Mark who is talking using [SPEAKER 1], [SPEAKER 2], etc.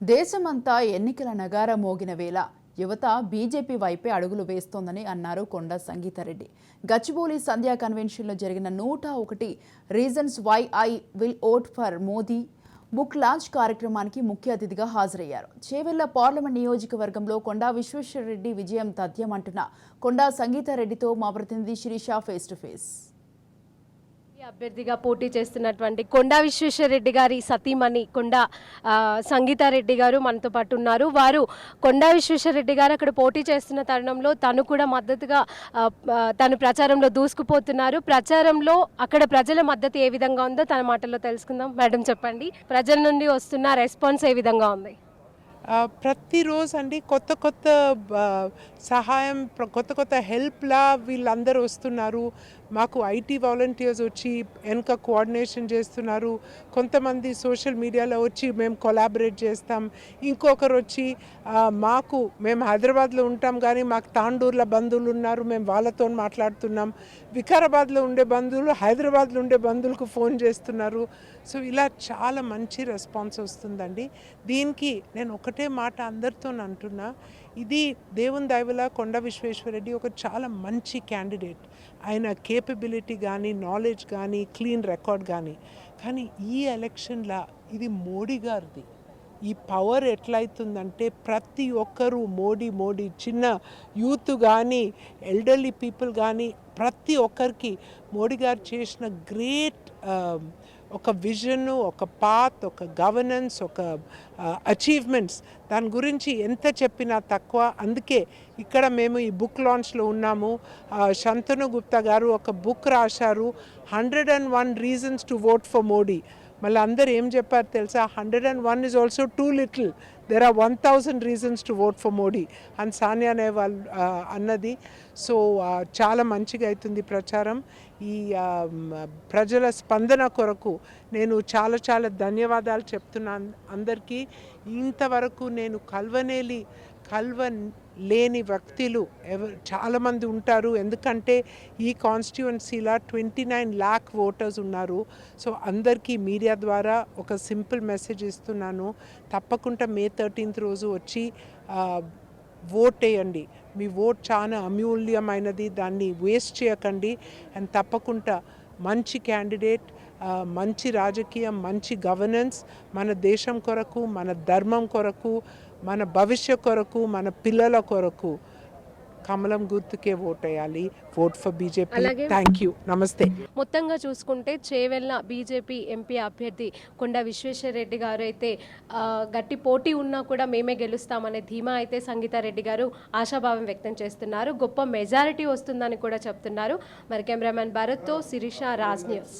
[SPEAKER 1] దేశమంతా ఎన్నికల నగార మోగిన వేళ యువత బీజేపీ వైపే అడుగులు వేస్తోందని అన్నారు కొండ సంగీతారెడ్డి. గచ్చిబౌలి సంధ్యా కన్వెన్షన్లో జరిగిన నూట ఒకటి reasons why I will vote for Modi book launch కార్యక్రమానికి ముఖ్య అతిథిగా హాజరయ్యారు. చేవెళ్ళ పార్లమెంట్ నియోజకవర్గంలో కొండా విశ్వేశ్వరరెడ్డి విజయం తథ్యమంటున్న కొండా సంగీతారెడ్డితో మా ప్రతినిధి శిరీష ఫేస్ టు ఫేస్
[SPEAKER 2] అభ్యర్థిగా పోటీ చేస్తున్నటువంటి కొండా విశ్వేశ్వరరెడ్డి గారి సతీమణి కొండా సంగీతారెడ్డి గారు మనతో పాటు ఉన్నారు. వారు కొండా విశ్వేశ్వరరెడ్డి గారు అక్కడ పోటీ చేస్తున్న తరుణంలో తను కూడా మద్దతుగా తను ప్రచారంలో దూసుకుపోతున్నారు. ప్రచారంలో అక్కడ ప్రజల మద్దతు ఏ విధంగా ఉందో తన మాటల్లో తెలుసుకుందాం. మేడం చెప్పండి ప్రజల నుండి వస్తున్న రెస్పాన్స్ ఏ విధంగా ఉంది?
[SPEAKER 3] ప్రతిరోజు అండి కొత్త కొత్త సహాయం కొత్త కొత్త హెల్ప్లా వీళ్ళందరూ వస్తున్నారు. మాకు ఐటీ వాలంటీర్స్ వచ్చి వెనక కోఆర్డినేషన్ చేస్తున్నారు. కొంతమంది సోషల్ మీడియాలో వచ్చి మేము కొలాబరేట్ చేస్తాం. ఇంకొకరు వచ్చి మాకు మేము హైదరాబాద్లో ఉంటాం కానీ మాకు తాండూర్లో బంధువులు ఉన్నారు. మేము వాళ్ళతో మాట్లాడుతున్నాం. వికారాబాద్లో ఉండే బంధువులు హైదరాబాద్లో ఉండే బంధువులకు ఫోన్ చేస్తున్నారు. సో ఇలా చాలా మంచి రెస్పాన్స్ వస్తుందండి. దీనికి నేను ఒకటే మాట అందరితో అంటున్నా. ఇది దేవుని దైవల కొండ విశ్వేశ్వరరెడ్డి ఒక చాలా మంచి క్యాండిడేట్ ఆయన కే కేపబిలిటీ కానీ నాలెడ్జ్ కానీ క్లీన్ రికార్డ్ కానీ కానీ ఈ ఎలక్షన్లో ఇది మోడీ గారిది. ఈ పవర్ ఎట్లయితుందంటే ప్రతి ఒక్కరూ మోడీ మోడీ చిన్న యూత్ కానీ ఎల్డర్లీ పీపుల్ కానీ ప్రతి ఒక్కరికి మోడీ గారు చేసిన గ్రేట్ ఒక విజన్ ఒక పాత్ ఒక గవర్నెన్స్ ఒక uh, అచీవ్మెంట్స్ దాని గురించి ఎంత చెప్పినా తక్కువ. అందుకే ఇక్కడ మేము ఈ బుక్ లాంచ్లో ఉన్నాము. శంతను గుప్తా గారు ఒక బుక్ రాశారు. Hundred and one reasons to vote for Modi మళ్ళీ అందరు ఏం చెప్పారు తెలుసా? Hundred and one is also too little there are one thousand reasons to vote for Modi అని సానియా నెహ్వాల్ అన్నది. సో చాలా మంచిగా అవుతుంది ప్రచారం. ఈ ప్రజల స్పందన కొరకు నేను చాలా చాలా ధన్యవాదాలు చెప్తున్నాను అందరికీ. ఇంతవరకు నేను కల్వనేలి కల్వ లేని వ్యక్తులు చాలామంది ఉంటారు. ఎందుకంటే ఈ కాన్స్టిట్యువెన్సీలో ట్వంటీ నైన్ ల్యాక్ ఓటర్స్ ఉన్నారు. సో అందరికీ మీడియా ద్వారా ఒక సింపుల్ మెసేజ్ ఇస్తున్నాను. తప్పకుండా మే థర్టీన్త్ రోజు వచ్చి ఓట్ వేయండి. మీ ఓట్ చాలా అమూల్యమైనది. దాన్ని వేస్ట్ చేయకండి. అండ్ తప్పకుండా మంచి క్యాండిడేట్ మంచి రాజకీయం మంచి గవర్నెన్స్ మన దేశం కొరకు మన ధర్మం కొరకు మన భవిష్యత్ కొరకు మన పిల్లల కొరకు కమలం గుర్తుకే ఓట్ వేయాలి vote for BJP thank you నమస్తే
[SPEAKER 2] మొత్తంగా చూసుకుంటే చేవెళ్ళ బీజేపీ ఎంపీ అభ్యర్థి కొండ విశ్వేశ్వరరెడ్డి గారు అయితే గట్టి పోటీ ఉన్నా కూడా మేమే గెలుస్తామనే ధీమా అయితే సంగీతారెడ్డి గారు ఆశాభావం వ్యక్తం చేస్తున్నారు. గొప్ప మెజారిటీ వస్తుందని కూడా చెప్తున్నారు. మరి కెమెరామెన్ భరత్తో శిరీష రాజ్ న్యూస్.